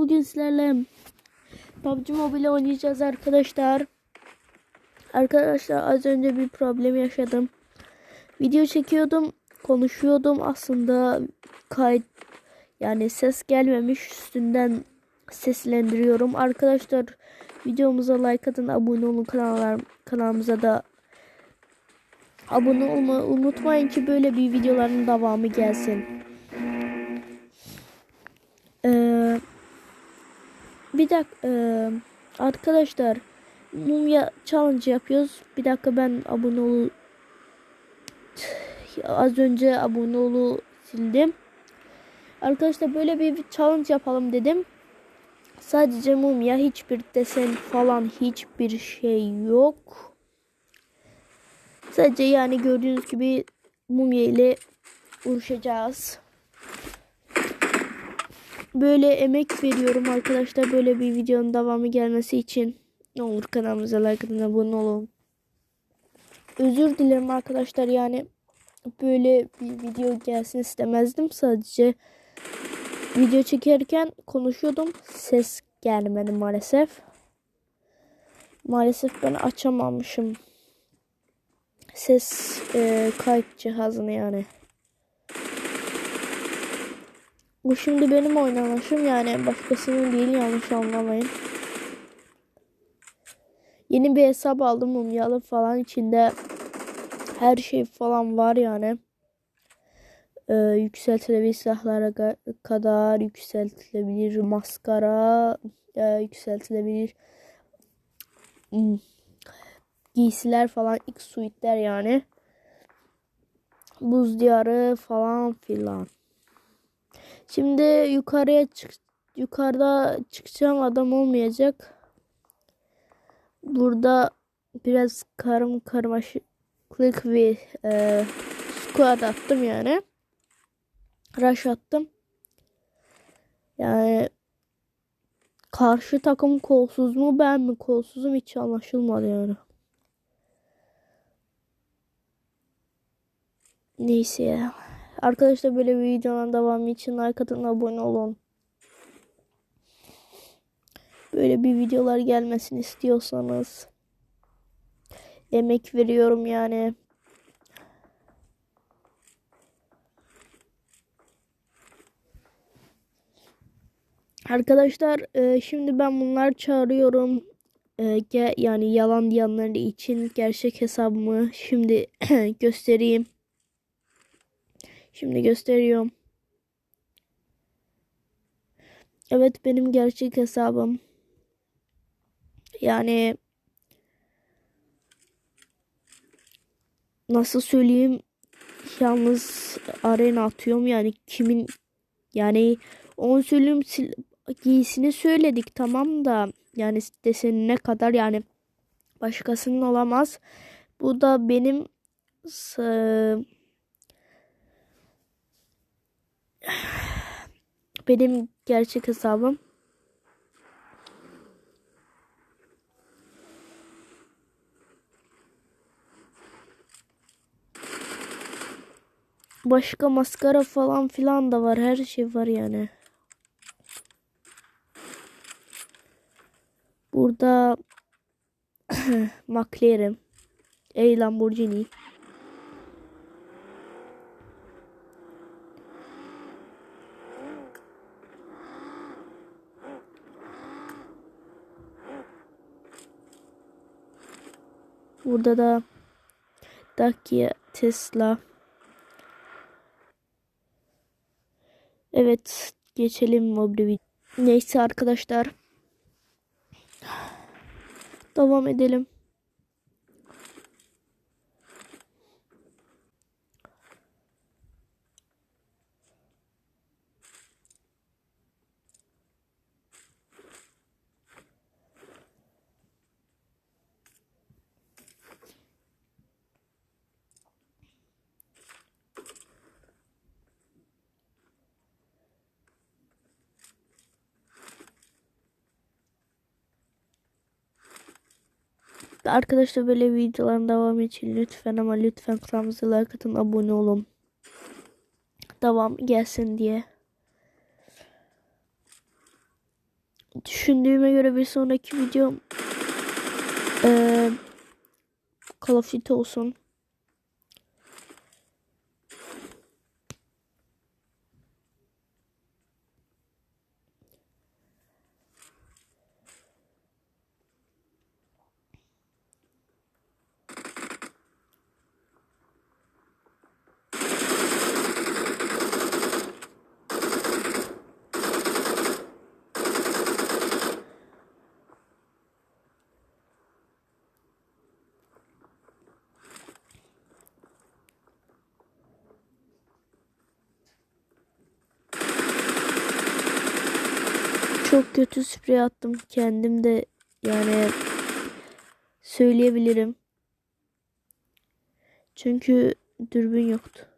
bugün sizlerle PUBG Mobile oynayacağız arkadaşlar. Arkadaşlar az önce bir problem yaşadım. Video çekiyordum, konuşuyordum aslında kayıt yani ses gelmemiş üstünden seslendiriyorum. Arkadaşlar videomuza like atın, abone olun kanallar kanalımıza da abone olmayı unutmayın ki böyle bir videoların devamı gelsin. Bir dakika ee, arkadaşlar mumya challenge yapıyoruz. Bir dakika ben abone ol az önce abone olu sildim. Arkadaşlar böyle bir challenge yapalım dedim. Sadece mumya hiçbir desen falan hiçbir şey yok. Sadece yani gördüğünüz gibi mumya ile uğraşacağız böyle emek veriyorum arkadaşlar böyle bir videonun devamı gelmesi için. Ne olur kanalımıza like abone olun. Özür dilerim arkadaşlar yani böyle bir video gelsin istemezdim. Sadece video çekerken konuşuyordum. Ses gelmedi maalesef. Maalesef ben açamamışım. Ses e, kayıt cihazını yani. Bu şimdi benim oynanışım yani başkasının değil yanlış anlamayın. Yeni bir hesap aldım mumyalı falan içinde her şey falan var yani. Ee, yükseltilebilir silahlara kadar yükseltilebilir maskara e, yükseltilebilir hmm, giysiler falan ilk suitler yani. Buz diyarı falan filan. Şimdi yukarıya çık yukarıda çıkacağım adam olmayacak. Burada biraz karım karmaşıklık bir e, squad attım yani. Rush attım. Yani karşı takım kolsuz mu ben mi kolsuzum hiç anlaşılmadı yani. Neyse ya. Arkadaşlar böyle bir videonun devamı için atın abone olun. Böyle bir videolar gelmesini istiyorsanız emek veriyorum yani. Arkadaşlar e, şimdi ben bunlar çağırıyorum. E, yani yalan diyenler için gerçek hesabımı şimdi göstereyim. Şimdi gösteriyorum. Evet benim gerçek hesabım. Yani nasıl söyleyeyim yalnız arena atıyorum yani kimin yani on söyleyeyim giysini söyledik tamam da yani deseni ne kadar yani başkasının olamaz. Bu da benim benim gerçek hesabım. Başka maskara falan filan da var. Her şey var yani. Burada McLaren, A Lamborghini. Burada da Dacia, Tesla. Evet geçelim mobil Neyse arkadaşlar. Devam edelim. Arkadaşlar böyle videoların devamı için lütfen ama lütfen kanalımıza like atın abone olun. Devam gelsin diye. düşündüğüme göre bir sonraki videom eee Call of Duty olsun. Çok kötü sprey attım. Kendim de yani söyleyebilirim. Çünkü dürbün yoktu.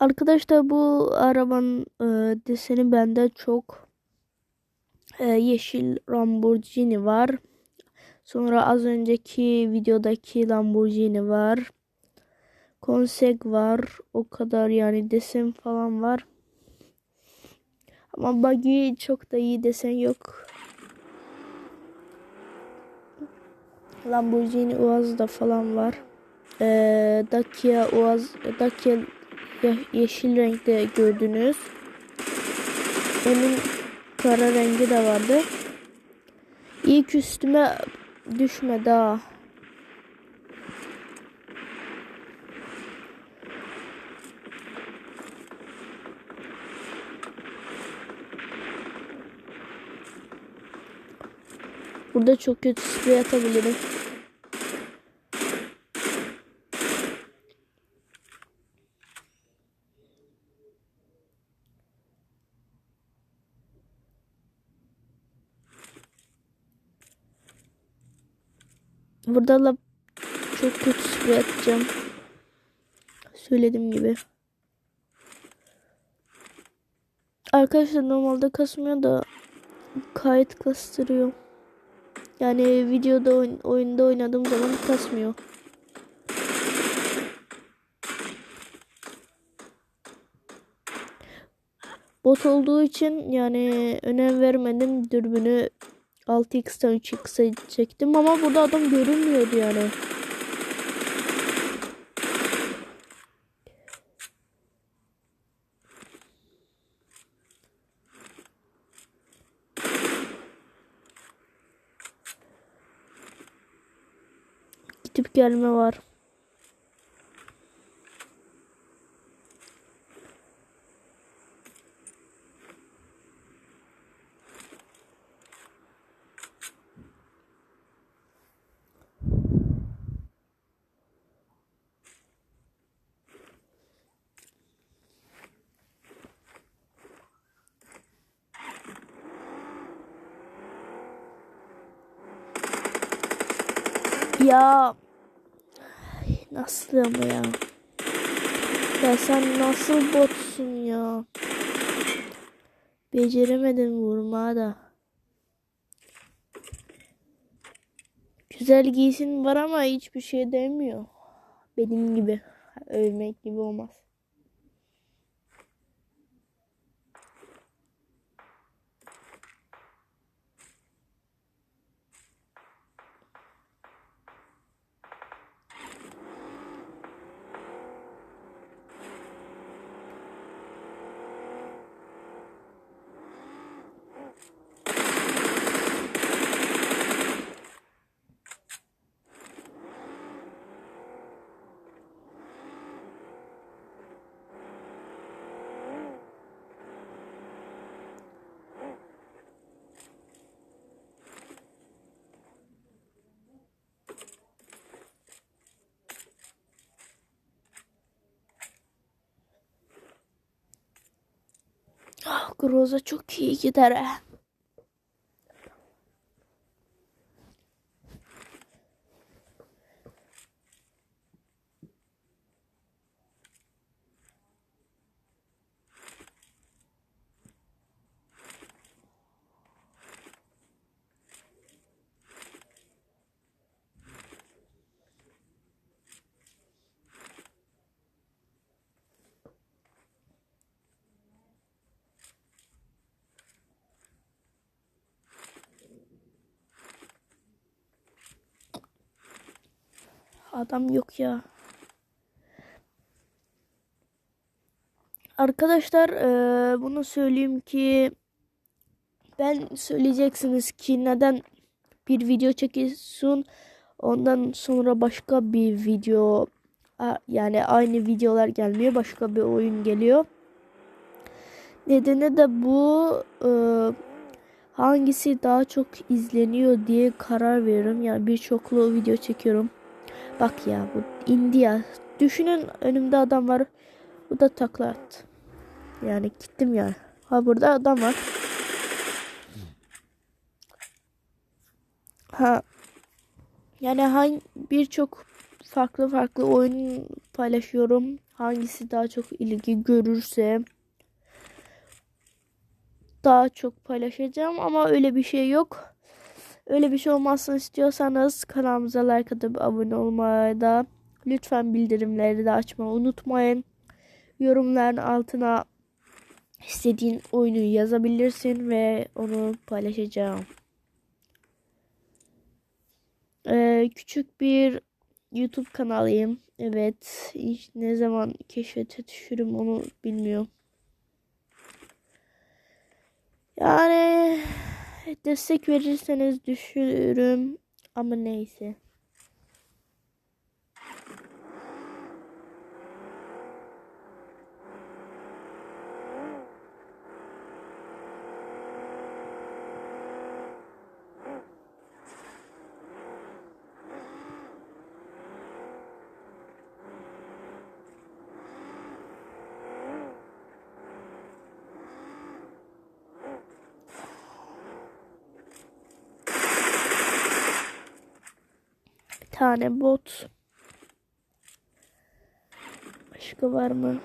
Arkadaşlar bu arabanın e, deseni bende çok. E, yeşil Lamborghini var. Sonra az önceki videodaki Lamborghini var. Konseg var. O kadar yani desen falan var. Ama buggy çok da iyi desen yok. Lamborghini Uaz'da falan var. Ee, Dacia Uaz Dacia ye- yeşil renkte gördünüz. Onun kara rengi de vardı. İlk üstüme düşme daha. Burada çok kötü sprey atabilirim. Burada da çok kötü sprey atacağım. Söylediğim gibi. Arkadaşlar normalde kasmıyor da kayıt kastırıyor. Yani videoda oyun, oyunda oynadığım zaman kasmıyor. Bot olduğu için yani önem vermedim dürbünü 6x'ten 3x'e çektim ama burada adam görünmüyordu yani. Gidip gelme var. Ya nasıl ama ya? Ya sen nasıl botsun ya? Beceremedin vurma da. Güzel giysin var ama hiçbir şey demiyor. Benim gibi. Övmek gibi olmaz. Groza çok iyi gider. he. Adam yok ya. Arkadaşlar eee, bunu söyleyeyim ki ben söyleyeceksiniz ki neden bir video çekiyorsun ondan sonra başka bir video yani aynı videolar gelmiyor başka bir oyun geliyor. Nedeni de bu eee, hangisi daha çok izleniyor diye karar veriyorum. Yani birçoklu video çekiyorum. Bak ya bu India. Düşünün önümde adam var. Bu da takla attı. Yani gittim ya. Ha burada adam var. Ha. Yani hangi birçok farklı farklı oyun paylaşıyorum. Hangisi daha çok ilgi görürse daha çok paylaşacağım ama öyle bir şey yok. Öyle bir şey olmasını istiyorsanız kanalımıza like atıp abone olmayı da lütfen bildirimleri de açmayı unutmayın. Yorumların altına istediğin oyunu yazabilirsin ve onu paylaşacağım. Ee, küçük bir YouTube kanalıyım. Evet. Hiç ne zaman keşfete düşürüm onu bilmiyorum. Yani destek verirseniz düşürürüm ama neyse. Tane bot. Başka var mı?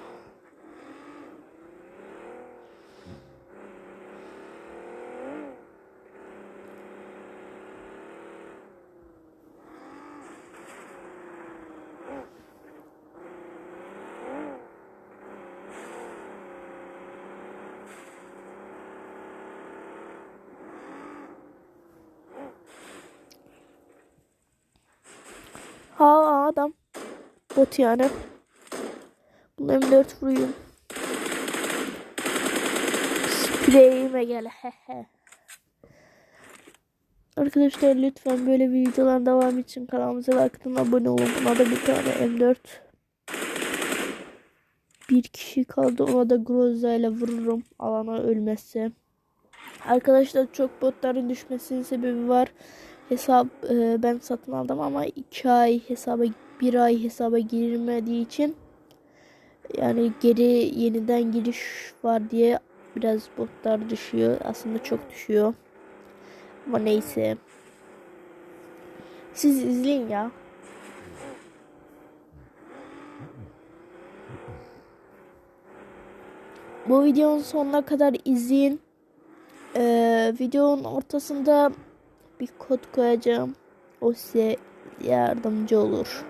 Ha adam. Bot yani. Bunu M4 vurayım. Spreyime gel. Hehe. Arkadaşlar lütfen böyle videolar devam için kanalımıza atın, abone olun. Buna da bir tane M4. Bir kişi kaldı ona da Groza ile vururum alana ölmezse. Arkadaşlar çok botların düşmesinin sebebi var. Hesap e, ben satın aldım ama 2 ay hesaba 1 ay hesaba girmediği için yani geri yeniden giriş var diye biraz botlar düşüyor. Aslında çok düşüyor. Ama neyse. Siz izleyin ya. Bu videonun sonuna kadar izleyin. Ee, videonun ortasında bir kod koyacağım. O size yardımcı olur.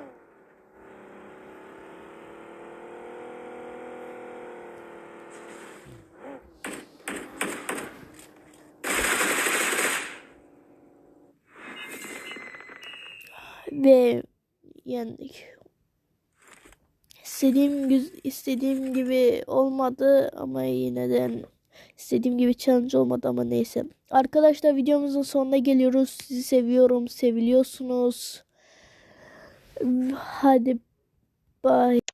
Ve yendik. İstediğim istediğim gibi olmadı ama yineden istediğim gibi challenge olmadı ama neyse. Arkadaşlar videomuzun sonuna geliyoruz. Sizi seviyorum, seviliyorsunuz. Hadi bye.